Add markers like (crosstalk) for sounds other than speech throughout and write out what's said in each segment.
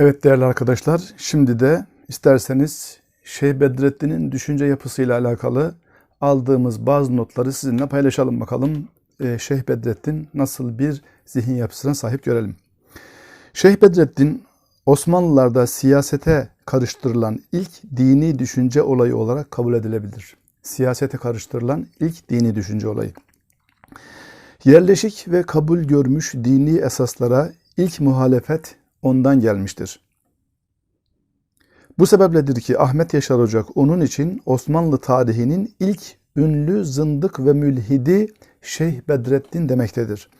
Evet değerli arkadaşlar, şimdi de isterseniz Şeyh Bedrettin'in düşünce yapısıyla alakalı aldığımız bazı notları sizinle paylaşalım bakalım. Ee, Şeyh Bedrettin nasıl bir zihin yapısına sahip görelim. Şeyh Bedrettin Osmanlılarda siyasete karıştırılan ilk dini düşünce olayı olarak kabul edilebilir. Siyasete karıştırılan ilk dini düşünce olayı. Yerleşik ve kabul görmüş dini esaslara ilk muhalefet ondan gelmiştir. Bu sebepledir ki Ahmet Yaşar Ocak onun için Osmanlı tarihinin ilk ünlü zındık ve mülhidi Şeyh Bedrettin demektedir.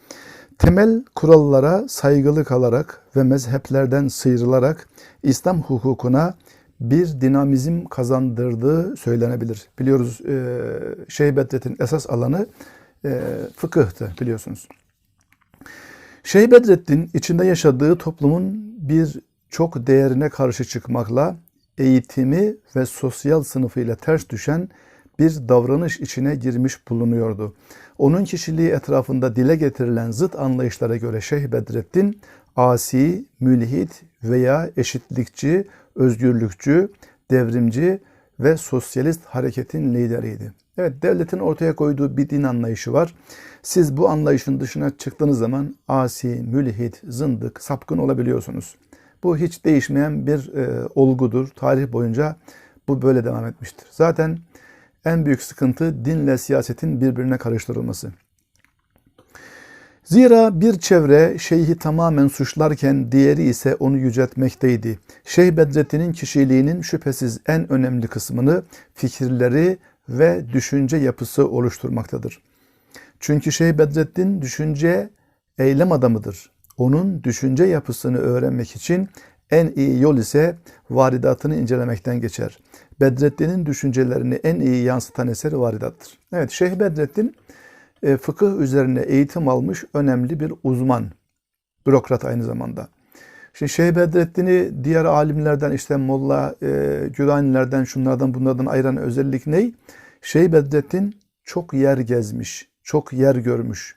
Temel kurallara saygılı kalarak ve mezheplerden sıyrılarak İslam hukukuna bir dinamizm kazandırdığı söylenebilir. Biliyoruz Şeyh Bedrettin esas alanı fıkıhtı biliyorsunuz. Şeyh Bedrettin içinde yaşadığı toplumun bir çok değerine karşı çıkmakla eğitimi ve sosyal sınıfıyla ters düşen bir davranış içine girmiş bulunuyordu. Onun kişiliği etrafında dile getirilen zıt anlayışlara göre Şeyh Bedrettin asi, mülhit veya eşitlikçi, özgürlükçü, devrimci ve sosyalist hareketin lideriydi. Evet devletin ortaya koyduğu bir din anlayışı var. Siz bu anlayışın dışına çıktığınız zaman asi, mülhit, zındık, sapkın olabiliyorsunuz. Bu hiç değişmeyen bir e, olgudur. Tarih boyunca bu böyle devam etmiştir. Zaten en büyük sıkıntı dinle siyasetin birbirine karıştırılması. Zira bir çevre şeyhi tamamen suçlarken diğeri ise onu yüceltmekteydi. Şeyh Bedrettin'in kişiliğinin şüphesiz en önemli kısmını fikirleri ve düşünce yapısı oluşturmaktadır. Çünkü Şeyh Bedrettin düşünce eylem adamıdır. Onun düşünce yapısını öğrenmek için en iyi yol ise varidatını incelemekten geçer. Bedrettin'in düşüncelerini en iyi yansıtan eser varidattır. Evet Şeyh Bedrettin e, fıkıh üzerine eğitim almış önemli bir uzman. Bürokrat aynı zamanda. Şimdi Şeyh Bedrettin'i diğer alimlerden işte Molla e, Gülanilerden şunlardan bunlardan ayıran özellik ne? Şeyh Bedrettin çok yer gezmiş, çok yer görmüş.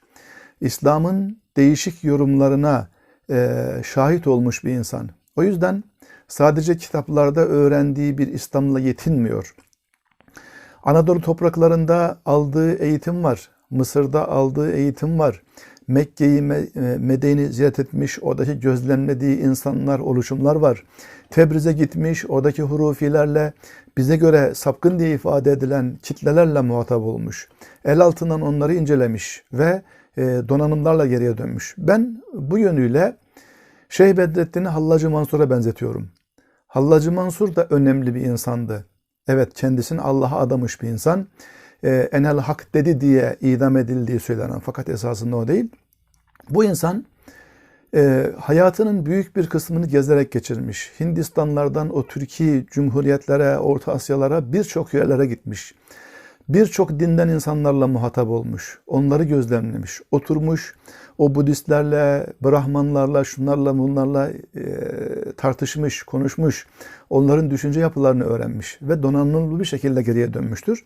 İslam'ın değişik yorumlarına e, şahit olmuş bir insan. O yüzden sadece kitaplarda öğrendiği bir İslam'la yetinmiyor. Anadolu topraklarında aldığı eğitim var. Mısır'da aldığı eğitim var. Mekke'yi, Medine'yi ziyaret etmiş, oradaki gözlemlediği insanlar, oluşumlar var. Tebriz'e gitmiş, oradaki hurufilerle bize göre sapkın diye ifade edilen kitlelerle muhatap olmuş. El altından onları incelemiş ve e, donanımlarla geriye dönmüş. Ben bu yönüyle Şeyh Bedrettin'i Hallacı Mansur'a benzetiyorum. Hallacı Mansur da önemli bir insandı. Evet kendisini Allah'a adamış bir insan. E, enel hak dedi diye idam edildiği söylenen fakat esasında o değil. Bu insan e, hayatının büyük bir kısmını gezerek geçirmiş. Hindistanlardan o Türkiye Cumhuriyetlere, Orta Asyalara birçok yerlere gitmiş. Birçok dinden insanlarla muhatap olmuş. Onları gözlemlemiş. Oturmuş o Budistlerle, Brahmanlarla, şunlarla bunlarla e, tartışmış, konuşmuş. Onların düşünce yapılarını öğrenmiş ve donanımlı bir şekilde geriye dönmüştür.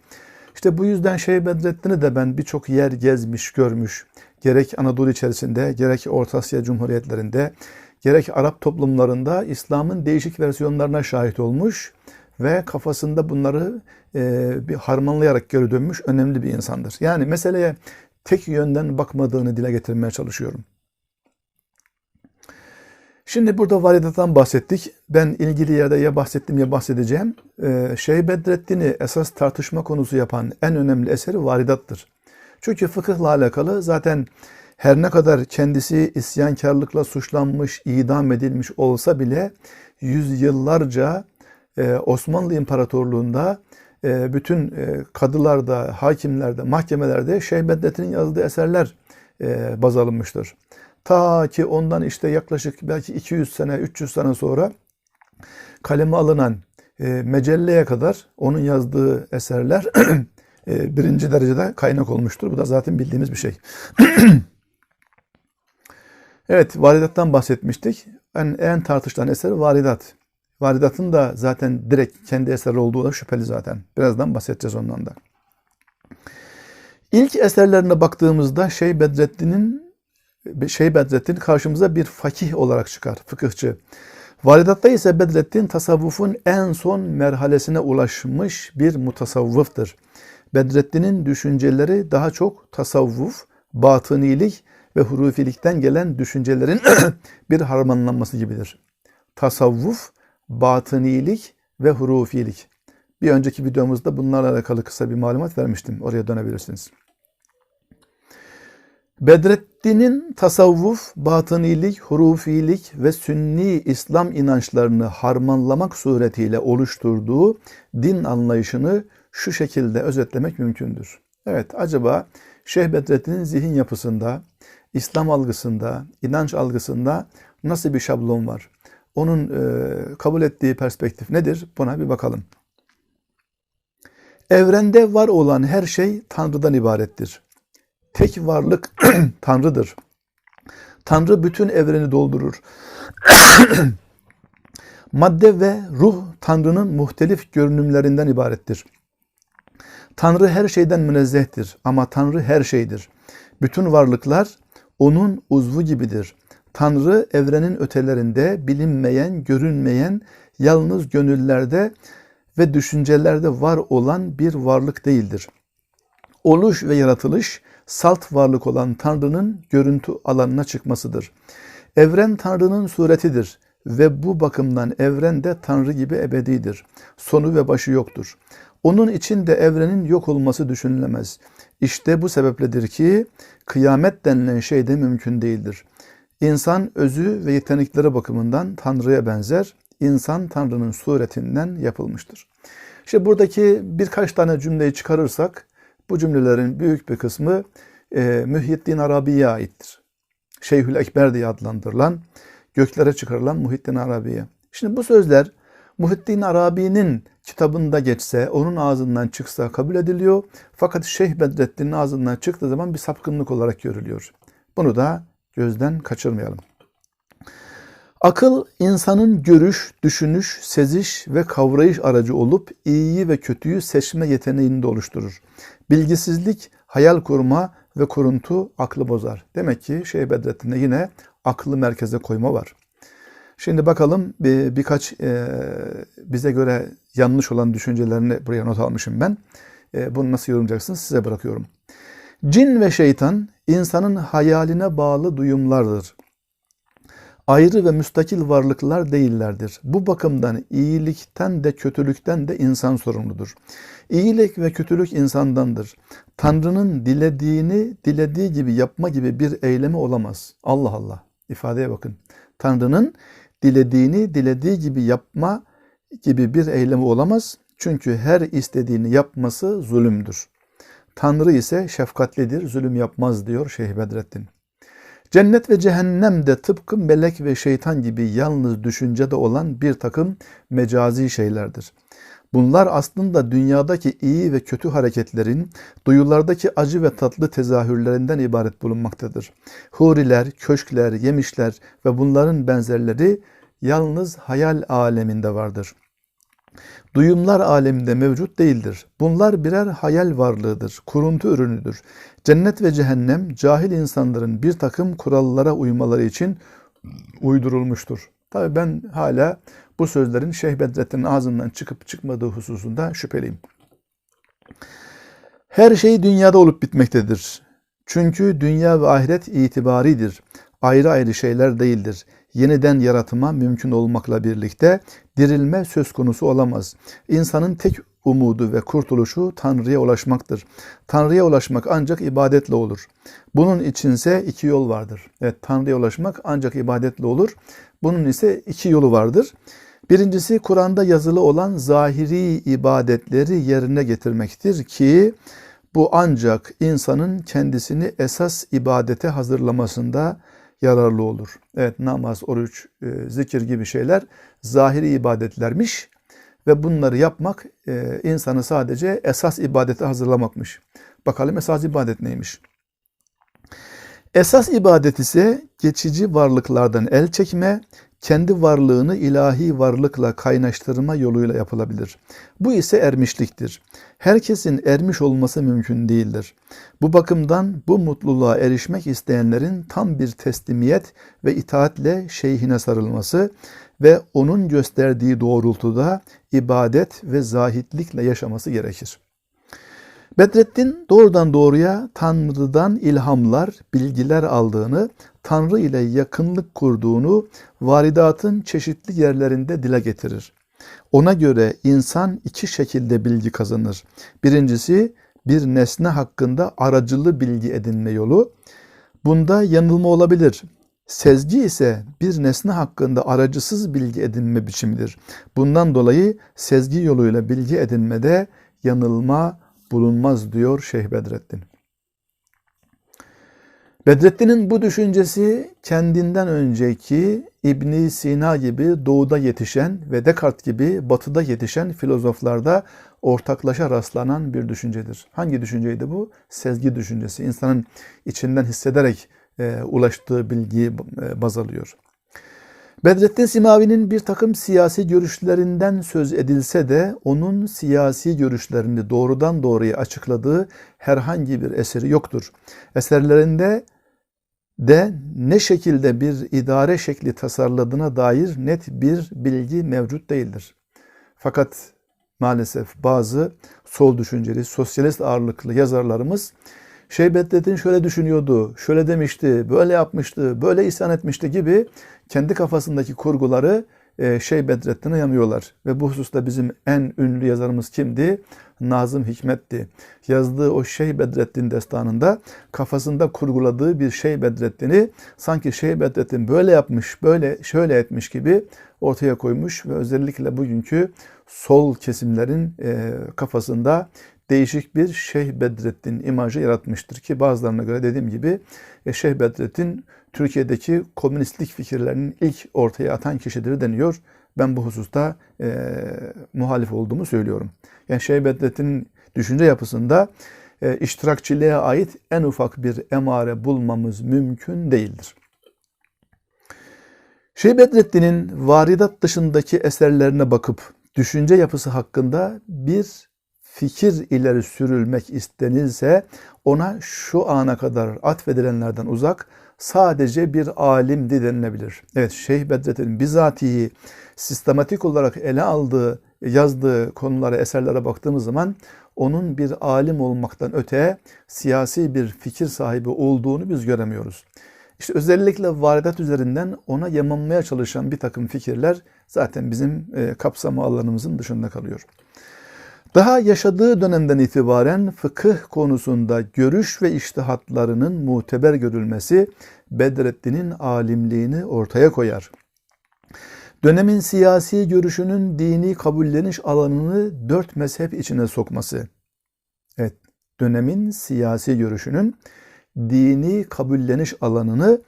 İşte bu yüzden Şeyh Bedrettin'i de ben birçok yer gezmiş, görmüş. Gerek Anadolu içerisinde, gerek Orta Asya Cumhuriyetlerinde, gerek Arap toplumlarında İslam'ın değişik versiyonlarına şahit olmuş ve kafasında bunları e, bir harmanlayarak geri dönmüş önemli bir insandır. Yani meseleye tek yönden bakmadığını dile getirmeye çalışıyorum. Şimdi burada varidattan bahsettik. Ben ilgili yerde ya bahsettim ya bahsedeceğim. Ee, Şeyh Bedrettin'i esas tartışma konusu yapan en önemli eseri varidattır. Çünkü fıkıhla alakalı zaten her ne kadar kendisi isyankarlıkla suçlanmış, idam edilmiş olsa bile yüzyıllarca e, Osmanlı İmparatorluğu'nda e, bütün e, kadılarda, hakimlerde, mahkemelerde Şeyh Bedrettin'in yazdığı eserler e, baz alınmıştır. Ta ki ondan işte yaklaşık belki 200 sene, 300 sene sonra kaleme alınan e, mecelleye kadar onun yazdığı eserler (clears throat) e, birinci derecede kaynak olmuştur. Bu da zaten bildiğimiz bir şey. (clears throat) evet, varidattan bahsetmiştik. En, en tartışılan eser varidat. Varidatın da zaten direkt kendi eseri olduğu da şüpheli zaten. Birazdan bahsedeceğiz ondan da. İlk eserlerine baktığımızda Şeyh Bedrettin'in Şeyh Bedrettin karşımıza bir fakih olarak çıkar, fıkıhçı. Varidatta ise Bedrettin tasavvufun en son merhalesine ulaşmış bir mutasavvıftır. Bedrettin'in düşünceleri daha çok tasavvuf, batınilik ve hurufilikten gelen düşüncelerin (clears throat) bir harmanlanması gibidir. Tasavvuf, batınilik ve hurufilik. Bir önceki videomuzda bunlarla alakalı kısa bir malumat vermiştim. Oraya dönebilirsiniz. Bedrettin'in tasavvuf, batınilik, hurufilik ve sünni İslam inançlarını harmanlamak suretiyle oluşturduğu din anlayışını şu şekilde özetlemek mümkündür. Evet, acaba Şeyh Bedrettin'in zihin yapısında, İslam algısında, inanç algısında nasıl bir şablon var? Onun e, kabul ettiği perspektif nedir? Buna bir bakalım. Evrende var olan her şey Tanrı'dan ibarettir. Tek varlık (clears throat) Tanrı'dır. Tanrı bütün evreni doldurur. (clears throat) Madde ve ruh Tanrı'nın muhtelif görünümlerinden ibarettir. Tanrı her şeyden münezzehtir ama Tanrı her şeydir. Bütün varlıklar onun uzvu gibidir. Tanrı evrenin ötelerinde bilinmeyen, görünmeyen, yalnız gönüllerde ve düşüncelerde var olan bir varlık değildir. Oluş ve yaratılış salt varlık olan Tanrı'nın görüntü alanına çıkmasıdır. Evren Tanrı'nın suretidir ve bu bakımdan evren de Tanrı gibi ebedidir. Sonu ve başı yoktur. Onun için de evrenin yok olması düşünülemez. İşte bu sebepledir ki kıyamet denilen şey de mümkün değildir. İnsan özü ve yetenekleri bakımından Tanrı'ya benzer. İnsan Tanrı'nın suretinden yapılmıştır. İşte buradaki birkaç tane cümleyi çıkarırsak bu cümlelerin büyük bir kısmı e, Mühyiddin Arabi'ye aittir. Şeyhül Ekber diye adlandırılan, göklere çıkarılan Muhyiddin Arabi'ye. Şimdi bu sözler Muhyiddin Arabi'nin kitabında geçse, onun ağzından çıksa kabul ediliyor. Fakat Şeyh Bedrettin'in ağzından çıktığı zaman bir sapkınlık olarak görülüyor. Bunu da gözden kaçırmayalım. Akıl insanın görüş, düşünüş, seziş ve kavrayış aracı olup iyiyi ve kötüyü seçme yeteneğini de oluşturur. Bilgisizlik, hayal kurma ve kuruntu aklı bozar. Demek ki Şeyh Bedrettin'de yine aklı merkeze koyma var. Şimdi bakalım bir, birkaç e, bize göre yanlış olan düşüncelerini buraya not almışım ben. E, bunu nasıl yorumlayacaksınız size bırakıyorum. Cin ve şeytan insanın hayaline bağlı duyumlardır. Ayrı ve müstakil varlıklar değillerdir. Bu bakımdan iyilikten de kötülükten de insan sorumludur. İyilik ve kötülük insandandır. Tanrı'nın dilediğini dilediği gibi yapma gibi bir eylemi olamaz. Allah Allah. İfadeye bakın. Tanrı'nın dilediğini dilediği gibi yapma gibi bir eylemi olamaz. Çünkü her istediğini yapması zulümdür. Tanrı ise şefkatlidir, zulüm yapmaz diyor Şeyh Bedrettin. Cennet ve cehennem de tıpkı melek ve şeytan gibi yalnız düşüncede olan bir takım mecazi şeylerdir. Bunlar aslında dünyadaki iyi ve kötü hareketlerin duyulardaki acı ve tatlı tezahürlerinden ibaret bulunmaktadır. Huriler, köşkler, yemişler ve bunların benzerleri yalnız hayal aleminde vardır. Duyumlar aleminde mevcut değildir. Bunlar birer hayal varlığıdır, kuruntu ürünüdür. Cennet ve cehennem cahil insanların bir takım kurallara uymaları için uydurulmuştur. Tabi ben hala bu sözlerin Şeyh Bedrettin'in ağzından çıkıp çıkmadığı hususunda şüpheliyim. Her şey dünyada olup bitmektedir. Çünkü dünya ve ahiret itibaridir. Ayrı ayrı şeyler değildir. Yeniden yaratıma mümkün olmakla birlikte dirilme söz konusu olamaz. İnsanın tek umudu ve kurtuluşu Tanrı'ya ulaşmaktır. Tanrı'ya ulaşmak ancak ibadetle olur. Bunun içinse iki yol vardır. Evet Tanrı'ya ulaşmak ancak ibadetle olur. Bunun ise iki yolu vardır. Birincisi Kur'an'da yazılı olan zahiri ibadetleri yerine getirmektir ki bu ancak insanın kendisini esas ibadete hazırlamasında yararlı olur. Evet namaz, oruç, e, zikir gibi şeyler zahiri ibadetlermiş ve bunları yapmak e, insanı sadece esas ibadete hazırlamakmış. Bakalım esas ibadet neymiş? Esas ibadet ise geçici varlıklardan el çekme, kendi varlığını ilahi varlıkla kaynaştırma yoluyla yapılabilir. Bu ise ermişliktir. Herkesin ermiş olması mümkün değildir. Bu bakımdan bu mutluluğa erişmek isteyenlerin tam bir teslimiyet ve itaatle şeyhine sarılması ve onun gösterdiği doğrultuda ibadet ve zahitlikle yaşaması gerekir. Bedrettin doğrudan doğruya Tanrı'dan ilhamlar, bilgiler aldığını, Tanrı ile yakınlık kurduğunu varidatın çeşitli yerlerinde dile getirir. Ona göre insan iki şekilde bilgi kazanır. Birincisi bir nesne hakkında aracılı bilgi edinme yolu. Bunda yanılma olabilir. Sezgi ise bir nesne hakkında aracısız bilgi edinme biçimidir. Bundan dolayı sezgi yoluyla bilgi edinmede yanılma bulunmaz diyor Şeyh Bedrettin. Bedrettin'in bu düşüncesi kendinden önceki İbn Sina gibi doğuda yetişen ve Descartes gibi batıda yetişen filozoflarda ortaklaşa rastlanan bir düşüncedir. Hangi düşünceydi bu? Sezgi düşüncesi. İnsanın içinden hissederek e, ulaştığı bilgiyi e, baz alıyor. Bedrettin Simavi'nin bir takım siyasi görüşlerinden söz edilse de onun siyasi görüşlerini doğrudan doğruya açıkladığı herhangi bir eseri yoktur. Eserlerinde de ne şekilde bir idare şekli tasarladığına dair net bir bilgi mevcut değildir. Fakat maalesef bazı sol düşünceli, sosyalist ağırlıklı yazarlarımız Şeyh Bedrettin şöyle düşünüyordu, şöyle demişti, böyle yapmıştı, böyle isyan etmişti gibi kendi kafasındaki kurguları e, Şeyh Bedrettin'e yanıyorlar. Ve bu hususta bizim en ünlü yazarımız kimdi? Nazım Hikmet'ti. Yazdığı o Şeyh Bedrettin destanında kafasında kurguladığı bir Şeyh Bedrettin'i sanki Şeyh Bedrettin böyle yapmış, böyle şöyle etmiş gibi ortaya koymuş ve özellikle bugünkü sol kesimlerin e, kafasında değişik bir Şeyh Bedrettin imajı yaratmıştır ki bazılarına göre dediğim gibi e, Şeyh Bedrettin Türkiye'deki komünistlik fikirlerinin ilk ortaya atan kişidir deniyor. Ben bu hususta e, muhalif olduğumu söylüyorum. Yani Şeyh Bedrettin'in düşünce yapısında e, iştirakçiliğe ait en ufak bir emare bulmamız mümkün değildir. Şeyh Bedrettin'in varidat dışındaki eserlerine bakıp düşünce yapısı hakkında bir fikir ileri sürülmek istenilse ona şu ana kadar atfedilenlerden uzak sadece bir alimdi denilebilir. Evet Şeyh Bedrettin bizatihi sistematik olarak ele aldığı, yazdığı konulara, eserlere baktığımız zaman onun bir alim olmaktan öte siyasi bir fikir sahibi olduğunu biz göremiyoruz. İşte özellikle varidat üzerinden ona yamanmaya çalışan bir takım fikirler zaten bizim e, kapsama alanımızın dışında kalıyor. Daha yaşadığı dönemden itibaren fıkıh konusunda görüş ve iştihatlarının muteber görülmesi Bedrettin'in alimliğini ortaya koyar. Dönemin siyasi görüşünün dini kabulleniş alanını dört mezhep içine sokması. Evet, dönemin siyasi görüşünün dini kabulleniş alanını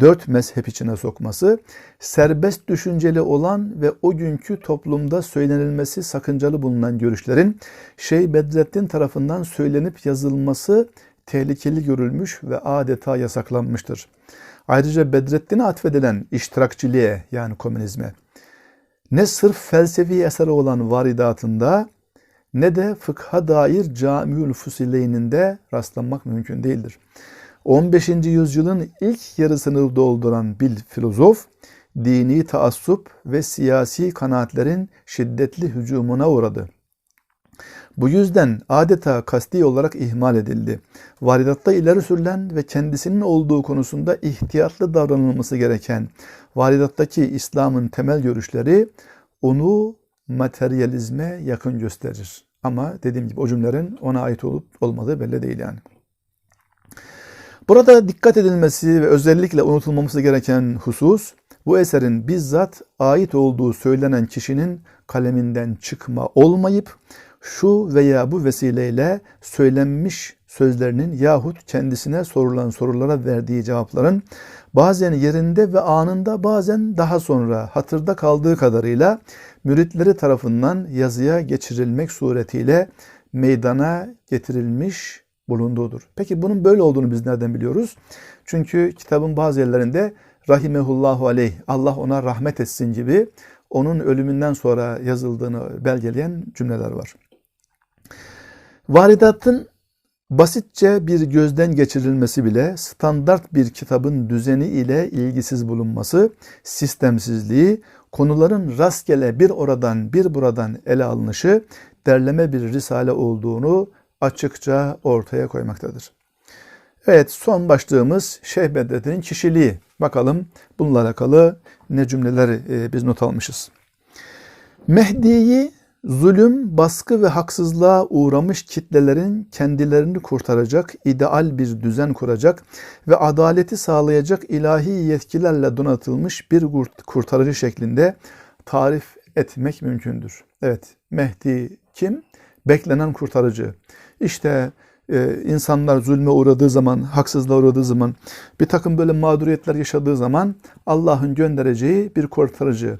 dört mezhep içine sokması, serbest düşünceli olan ve o günkü toplumda söylenilmesi sakıncalı bulunan görüşlerin Şeyh Bedrettin tarafından söylenip yazılması tehlikeli görülmüş ve adeta yasaklanmıştır. Ayrıca Bedrettin'e atfedilen iştirakçiliğe yani komünizme ne sırf felsefi eseri olan varidatında ne de fıkha dair Camiül Fusileyn'inde rastlanmak mümkün değildir. 15. yüzyılın ilk yarısını dolduran bir filozof, dini taassup ve siyasi kanaatlerin şiddetli hücumuna uğradı. Bu yüzden adeta kasti olarak ihmal edildi. Varidatta ileri sürülen ve kendisinin olduğu konusunda ihtiyatlı davranılması gereken varidattaki İslam'ın temel görüşleri onu materyalizme yakın gösterir. Ama dediğim gibi o cümlelerin ona ait olup olmadığı belli değil yani. Burada dikkat edilmesi ve özellikle unutulmaması gereken husus bu eserin bizzat ait olduğu söylenen kişinin kaleminden çıkma olmayıp şu veya bu vesileyle söylenmiş sözlerinin yahut kendisine sorulan sorulara verdiği cevapların bazen yerinde ve anında bazen daha sonra hatırda kaldığı kadarıyla müritleri tarafından yazıya geçirilmek suretiyle meydana getirilmiş bulunduğudur. Peki bunun böyle olduğunu biz nereden biliyoruz? Çünkü kitabın bazı yerlerinde rahimehullahu aleyh Allah ona rahmet etsin gibi onun ölümünden sonra yazıldığını belgeleyen cümleler var. Varidatın basitçe bir gözden geçirilmesi bile standart bir kitabın düzeni ile ilgisiz bulunması, sistemsizliği, konuların rastgele bir oradan bir buradan ele alınışı derleme bir risale olduğunu açıkça ortaya koymaktadır. Evet son başlığımız Şeyh Bedrettin'in kişiliği. Bakalım bununla alakalı ne cümleler e, biz not almışız. Mehdi'yi zulüm, baskı ve haksızlığa uğramış kitlelerin kendilerini kurtaracak, ideal bir düzen kuracak ve adaleti sağlayacak ilahi yetkilerle donatılmış bir kurtarıcı şeklinde tarif etmek mümkündür. Evet, Mehdi kim? Beklenen kurtarıcı. İşte e, insanlar zulme uğradığı zaman, haksızlığa uğradığı zaman, bir takım böyle mağduriyetler yaşadığı zaman Allah'ın göndereceği bir kurtarıcı.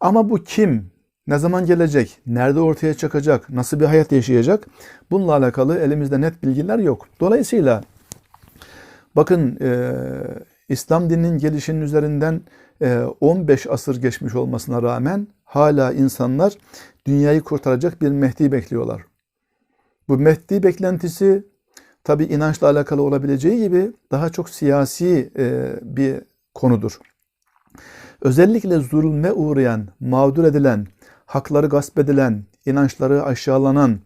Ama bu kim? Ne zaman gelecek? Nerede ortaya çıkacak? Nasıl bir hayat yaşayacak? Bununla alakalı elimizde net bilgiler yok. Dolayısıyla bakın e, İslam dininin gelişinin üzerinden e, 15 asır geçmiş olmasına rağmen hala insanlar dünyayı kurtaracak bir Mehdi bekliyorlar. Bu Mehdi beklentisi tabi inançla alakalı olabileceği gibi daha çok siyasi e, bir konudur. Özellikle zulme uğrayan, mağdur edilen, hakları gasp edilen, inançları aşağılanan,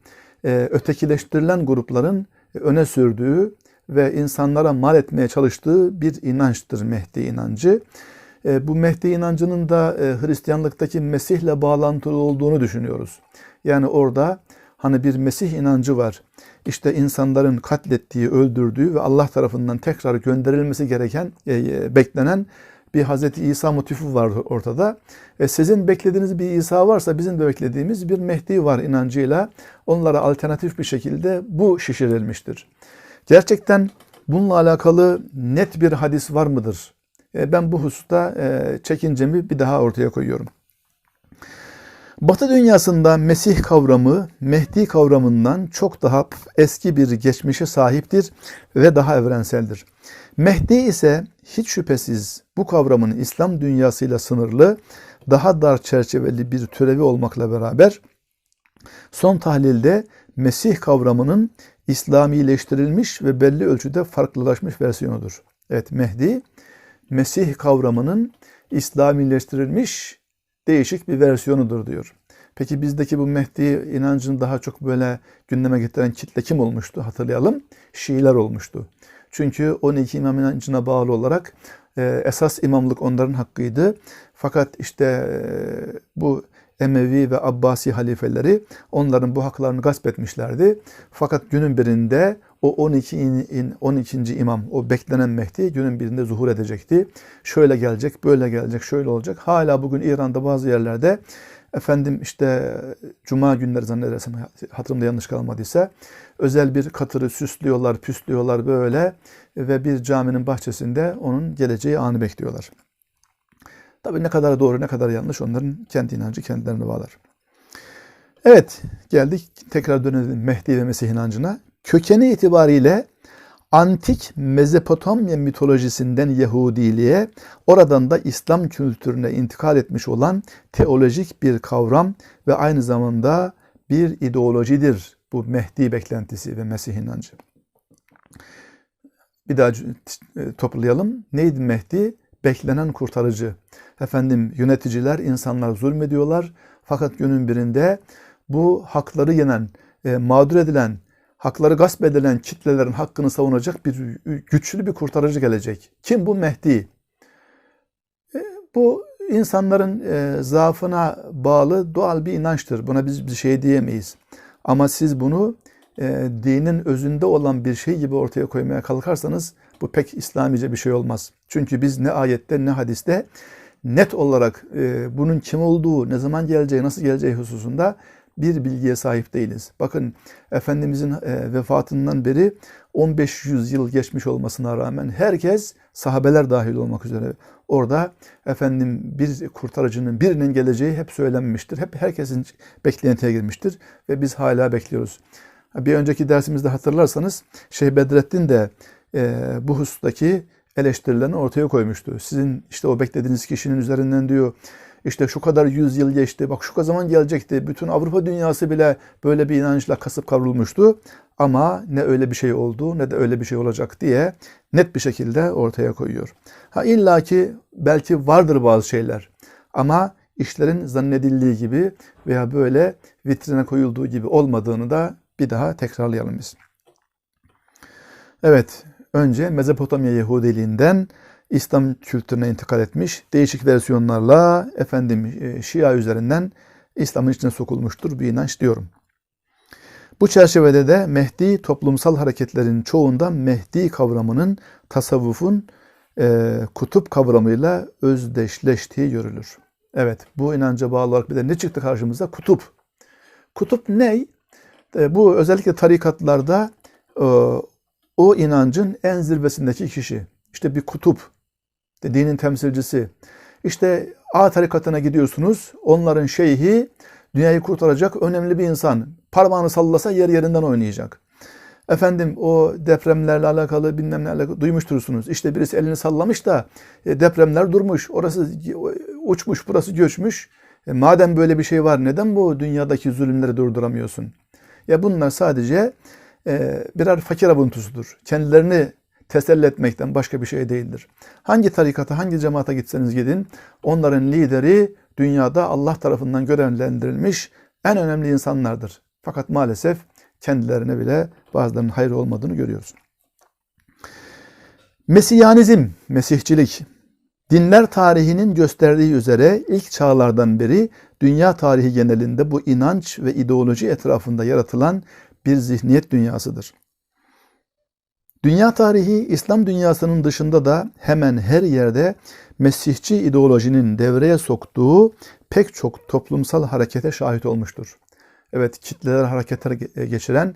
e, ötekileştirilen grupların öne sürdüğü ve insanlara mal etmeye çalıştığı bir inançtır Mehdi inancı. E, bu Mehdi inancının da e, Hristiyanlıktaki Mesih'le bağlantılı olduğunu düşünüyoruz. Yani orada hani bir Mesih inancı var. İşte insanların katlettiği, öldürdüğü ve Allah tarafından tekrar gönderilmesi gereken, beklenen bir Hazreti İsa motifi var ortada. E sizin beklediğiniz bir İsa varsa bizim de beklediğimiz bir Mehdi var inancıyla onlara alternatif bir şekilde bu şişirilmiştir. Gerçekten bununla alakalı net bir hadis var mıdır? E ben bu hususta e, çekincemi bir daha ortaya koyuyorum. Batı dünyasında Mesih kavramı Mehdi kavramından çok daha eski bir geçmişe sahiptir ve daha evrenseldir. Mehdi ise hiç şüphesiz bu kavramın İslam dünyasıyla sınırlı, daha dar çerçeveli bir türevi olmakla beraber son tahlilde Mesih kavramının İslamileştirilmiş ve belli ölçüde farklılaşmış versiyonudur. Evet Mehdi, Mesih kavramının İslamileştirilmiş değişik bir versiyonudur diyor. Peki bizdeki bu Mehdi inancını daha çok böyle gündeme getiren kitle kim olmuştu hatırlayalım? Şiiler olmuştu. Çünkü 12 imam inancına bağlı olarak e, esas imamlık onların hakkıydı. Fakat işte e, bu Emevi ve Abbasi halifeleri onların bu haklarını gasp etmişlerdi. Fakat günün birinde o 12 in, in, 12. imam, o beklenen Mehdi günün birinde zuhur edecekti. Şöyle gelecek, böyle gelecek, şöyle olacak. Hala bugün İran'da bazı yerlerde efendim işte cuma günleri zannedersem hatırımda yanlış kalmadıysa özel bir katırı süslüyorlar, püslüyorlar böyle ve bir caminin bahçesinde onun geleceği anı bekliyorlar. Tabii ne kadar doğru ne kadar yanlış onların kendi inancı kendilerine bağlar. Evet geldik tekrar dönelim Mehdi ve Mesih inancına. Kökeni itibariyle antik Mezopotamya mitolojisinden Yahudiliğe, oradan da İslam kültürüne intikal etmiş olan teolojik bir kavram ve aynı zamanda bir ideolojidir bu Mehdi beklentisi ve Mesih inancı. Bir daha e, toplayalım. Neydi Mehdi? Beklenen kurtarıcı. Efendim yöneticiler, insanlar zulmediyorlar. Fakat günün birinde bu hakları yenen, e, mağdur edilen, hakları gasp edilen kitlelerin hakkını savunacak bir güçlü bir kurtarıcı gelecek. Kim bu? Mehdi. E, bu insanların e, zaafına bağlı doğal bir inançtır. Buna biz bir şey diyemeyiz. Ama siz bunu e, dinin özünde olan bir şey gibi ortaya koymaya kalkarsanız bu pek İslamice bir şey olmaz. Çünkü biz ne ayette ne hadiste net olarak e, bunun kim olduğu, ne zaman geleceği, nasıl geleceği hususunda bir bilgiye sahip değiliz. Bakın Efendimizin e, vefatından beri 15 yıl geçmiş olmasına rağmen herkes sahabeler dahil olmak üzere orada efendim bir kurtarıcının birinin geleceği hep söylenmiştir. Hep herkesin beklentiye girmiştir ve biz hala bekliyoruz. Bir önceki dersimizde hatırlarsanız Şeyh Bedrettin de e, bu husustaki eleştirilerini ortaya koymuştu. Sizin işte o beklediğiniz kişinin üzerinden diyor işte şu kadar yüzyıl geçti, bak şu zaman gelecekti. Bütün Avrupa dünyası bile böyle bir inançla kasıp kavrulmuştu. Ama ne öyle bir şey oldu ne de öyle bir şey olacak diye net bir şekilde ortaya koyuyor. Ha illa ki belki vardır bazı şeyler ama işlerin zannedildiği gibi veya böyle vitrine koyulduğu gibi olmadığını da bir daha tekrarlayalım biz. Evet, önce Mezopotamya Yahudiliğinden İslam kültürüne intikal etmiş. Değişik versiyonlarla efendim e, Şia üzerinden İslam'ın içine sokulmuştur bir inanç diyorum. Bu çerçevede de Mehdi toplumsal hareketlerin çoğunda Mehdi kavramının tasavvufun e, kutup kavramıyla özdeşleştiği görülür. Evet bu inanca bağlı olarak bir de ne çıktı karşımıza? Kutup. Kutup ne? E, bu özellikle tarikatlarda e, o inancın en zirvesindeki kişi. İşte bir kutup, dinin temsilcisi. İşte A tarikatına gidiyorsunuz, onların şeyhi dünyayı kurtaracak önemli bir insan. Parmağını sallasa yer yerinden oynayacak. Efendim o depremlerle alakalı bilmem ne alakalı duymuştursunuz. İşte birisi elini sallamış da e, depremler durmuş. Orası uçmuş, burası göçmüş. E, madem böyle bir şey var neden bu dünyadaki zulümleri durduramıyorsun? Ya bunlar sadece e, birer fakir abuntusudur. Kendilerini teselli etmekten başka bir şey değildir. Hangi tarikata, hangi cemaate gitseniz gidin, onların lideri dünyada Allah tarafından görevlendirilmiş en önemli insanlardır. Fakat maalesef kendilerine bile bazılarının hayır olmadığını görüyoruz. Mesiyanizm, Mesihçilik, dinler tarihinin gösterdiği üzere ilk çağlardan beri dünya tarihi genelinde bu inanç ve ideoloji etrafında yaratılan bir zihniyet dünyasıdır. Dünya tarihi İslam dünyasının dışında da hemen her yerde Mesihçi ideolojinin devreye soktuğu pek çok toplumsal harekete şahit olmuştur. Evet kitleler hareketler geçiren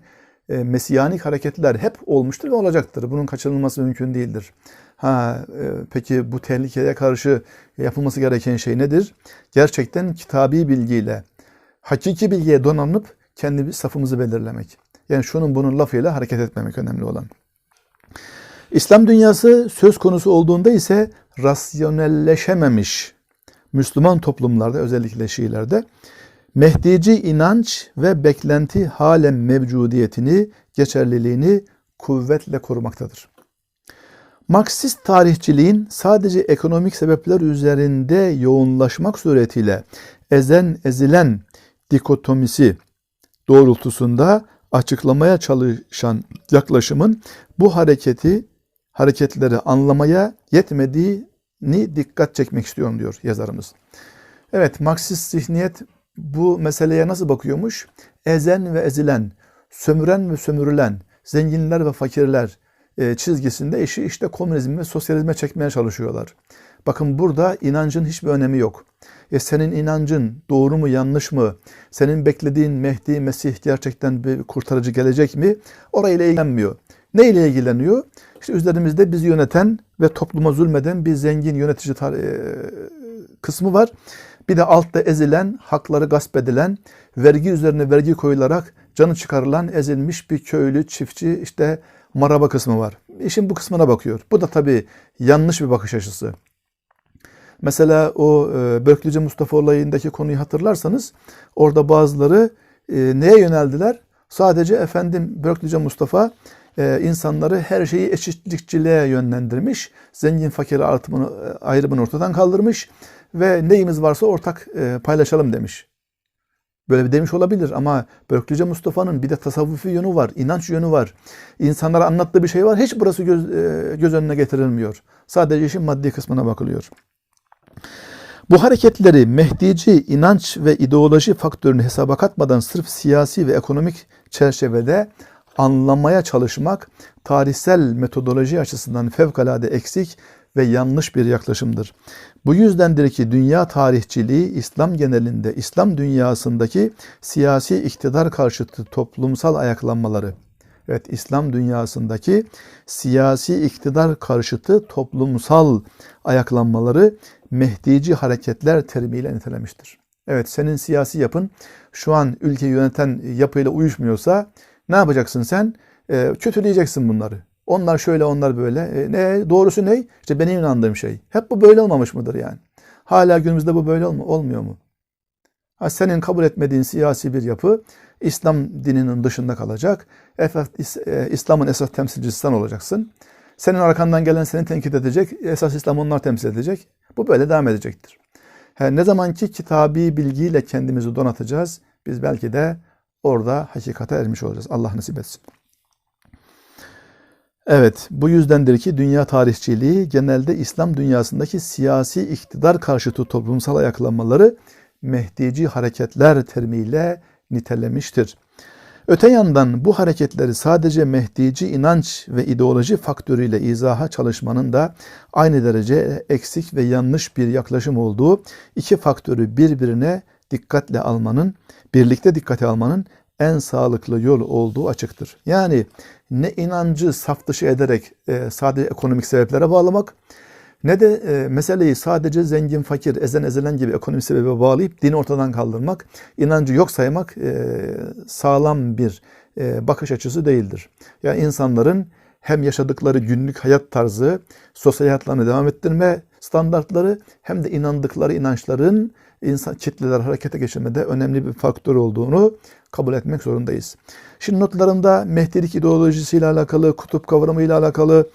e, mesiyanik hareketler hep olmuştur ve olacaktır. Bunun kaçınılması mümkün değildir. Ha, e, peki bu tehlikeye karşı yapılması gereken şey nedir? Gerçekten kitabi bilgiyle, hakiki bilgiye donanıp kendi safımızı belirlemek. Yani şunun bunun lafıyla hareket etmemek önemli olan. İslam dünyası söz konusu olduğunda ise rasyonelleşememiş Müslüman toplumlarda özellikle Şiilerde Mehdici inanç ve beklenti halen mevcudiyetini, geçerliliğini kuvvetle korumaktadır. Marksist tarihçiliğin sadece ekonomik sebepler üzerinde yoğunlaşmak suretiyle ezen ezilen dikotomisi doğrultusunda açıklamaya çalışan yaklaşımın bu hareketi hareketleri anlamaya yetmediğini dikkat çekmek istiyorum diyor yazarımız. Evet Marksist zihniyet bu meseleye nasıl bakıyormuş? Ezen ve ezilen, sömüren ve sömürülen, zenginler ve fakirler e, çizgisinde işi işte komünizm ve sosyalizme çekmeye çalışıyorlar. Bakın burada inancın hiçbir önemi yok. E senin inancın doğru mu yanlış mı? Senin beklediğin Mehdi Mesih gerçekten bir kurtarıcı gelecek mi? Orayla ilgilenmiyor. Ne ile ilgileniyor? İşte üzerimizde bizi yöneten ve topluma zulmeden bir zengin yönetici e, kısmı var. Bir de altta ezilen, hakları gasp edilen, vergi üzerine vergi koyularak canı çıkarılan, ezilmiş bir köylü, çiftçi, işte maraba kısmı var. İşin bu kısmına bakıyor. Bu da tabii yanlış bir bakış açısı. Mesela o e, Börklüce Mustafa olayındaki konuyu hatırlarsanız orada bazıları e, neye yöneldiler? Sadece efendim Börklüce Mustafa e, insanları her şeyi eşitlikçiliğe yönlendirmiş. Zengin fakir artımını, e, ayrımını ortadan kaldırmış ve neyimiz varsa ortak e, paylaşalım demiş. Böyle bir demiş olabilir ama Börklüce Mustafa'nın bir de tasavvufi yönü var, inanç yönü var. İnsanlara anlattığı bir şey var. Hiç burası göz, e, göz önüne getirilmiyor. Sadece işin maddi kısmına bakılıyor. Bu hareketleri Mehdici inanç ve ideoloji faktörünü hesaba katmadan sırf siyasi ve ekonomik çerçevede anlamaya çalışmak tarihsel metodoloji açısından fevkalade eksik ve yanlış bir yaklaşımdır. Bu yüzdendir ki dünya tarihçiliği İslam genelinde, İslam dünyasındaki siyasi iktidar karşıtı toplumsal ayaklanmaları, evet İslam dünyasındaki siyasi iktidar karşıtı toplumsal ayaklanmaları Mehdici hareketler terimiyle nitelemiştir. Evet senin siyasi yapın şu an ülke yöneten yapıyla uyuşmuyorsa ne yapacaksın sen? E, kötüleyeceksin bunları. Onlar şöyle, onlar böyle. E, ne? Doğrusu ne? İşte benim inandığım şey. Hep bu böyle olmamış mıdır yani? Hala günümüzde bu böyle olmu olmuyor mu? Ha, senin kabul etmediğin siyasi bir yapı İslam dininin dışında kalacak. E, İslam'ın esas temsilcisi sen olacaksın. Senin arkandan gelen seni tenkit edecek. Esas İslam onlar temsil edecek. Bu böyle devam edecektir. He, ne zamanki kitabi bilgiyle kendimizi donatacağız, biz belki de orada hakikate ermiş olacağız. Allah nasip etsin. Evet, bu yüzdendir ki dünya tarihçiliği genelde İslam dünyasındaki siyasi iktidar karşıtı toplumsal ayaklanmaları Mehdici hareketler terimiyle nitelemiştir. Öte yandan bu hareketleri sadece Mehdici inanç ve ideoloji faktörüyle izaha çalışmanın da aynı derece eksik ve yanlış bir yaklaşım olduğu iki faktörü birbirine dikkatle almanın, birlikte dikkate almanın en sağlıklı yol olduğu açıktır. Yani ne inancı saf dışı ederek e, sadece ekonomik sebeplere bağlamak ne de e, meseleyi sadece zengin, fakir, ezen ezilen gibi ekonomik sebebe bağlayıp dini ortadan kaldırmak, inancı yok saymak e, sağlam bir e, bakış açısı değildir. Yani insanların hem yaşadıkları günlük hayat tarzı, sosyal hayatlarını devam ettirme standartları hem de inandıkları inançların insan kitleler harekete geçirmede önemli bir faktör olduğunu kabul etmek zorundayız. Şimdi notlarımda Mehdilik ideolojisiyle alakalı, kutup kavramıyla alakalı,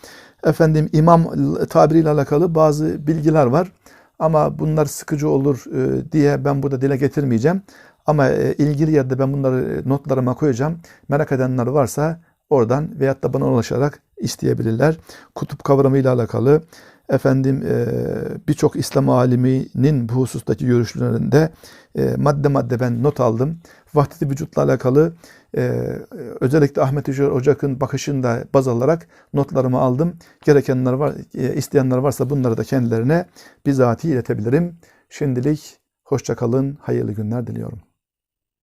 efendim imam tabiriyle alakalı bazı bilgiler var. Ama bunlar sıkıcı olur e, diye ben burada dile getirmeyeceğim. Ama e, ilgili yerde ben bunları notlarıma koyacağım. Merak edenler varsa oradan veyahut da bana ulaşarak isteyebilirler. Kutup kavramıyla alakalı efendim e, birçok İslam aliminin bu husustaki görüşlerinde madde madde ben not aldım. Vahdeti vücutla alakalı özellikle Ahmet Ocak'ın bakışını da baz alarak notlarımı aldım. Gerekenler var, isteyenler varsa bunları da kendilerine bizatihi iletebilirim. Şimdilik hoşça kalın, hayırlı günler diliyorum.